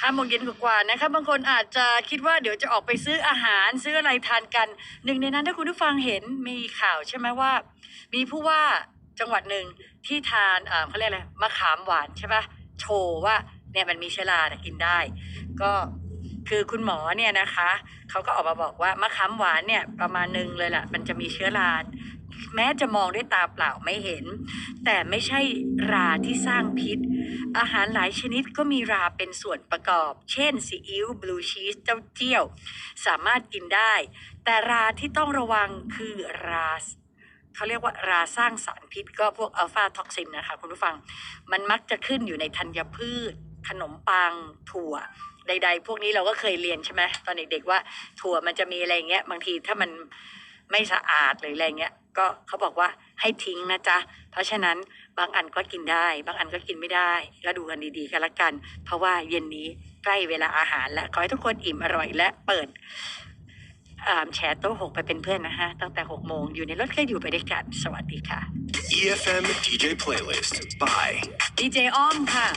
ห้าโมงเย็นกว่าๆนะคะบางคนอาจจะคิดว่าเดี๋ยวจะออกไปซื้ออาหารซื้ออะไรทานกัน หนึ่งในนั้นถ้าคุณผู้ฟังเห็นมีข่าวใช่ไหมว่า มีผู้ว่าจังหวัดหนึ่งที่ทานเขาเรียกอะไรมะขามหวานใช่ปะโชว์ว่าเนี่ยมันมีเชื้อราน่ะกินได้ ก็คือคุณหมอเนี่ยนะคะเขาก็ออกมาบอกว่ามะขามหวานเนี่ยประมาณหนึ่งเลยล่ะ มันจะมีเชื้อรา แม้จะมองด้วยตาเปล่าไม่เห็น แต่ไม่ใช่ราที่สร้างพิษ อาหารหลายชนิดก็มีราเป็นส่วนประกอบ เช่นซีอิ๊วบลูชีสเจ้าเจี้ยว สามารถกินได้ แต่ราที่ต้องระวังคือราเขาเรียกว่าราสร้างสารพิษก็พวกอัลฟาท็อกซินนะคะคุณผู้ฟัง มันมักจะขึ้นอยู่ในธัญพืช ขนมปัง ถั่วใดๆ พวกนี้เราก็เคยเรียนใช่ไหมตอนเด็กๆว่าถั่วมันจะมีอะไรเงี้ย บางทีถ้ามัน ไม่สะอาดหรืออะไรเงี้ยก็เขาบอกว่าให้ทิ้งนะจ๊ะ เพราะฉะนั้นบางอันก็กินได้ บางอันก็กินไม่ได้ก็ดูกันดีๆกันละกัน เพราะว่าเย็นนี้ใกล้เวลาอาหารแล้วขอให้ทุกคนอิ่มอร่อยและเปิดอ่าแชร์โต๊ะหกไปเป็นเพื่อนนะฮะ ตั้งแต่หกโมงอยู่ในรถก็อยู่ไปด้วยกัน สวัสดีค่ะ EFM DJ playlist by ดีเจอ้อมค่ะ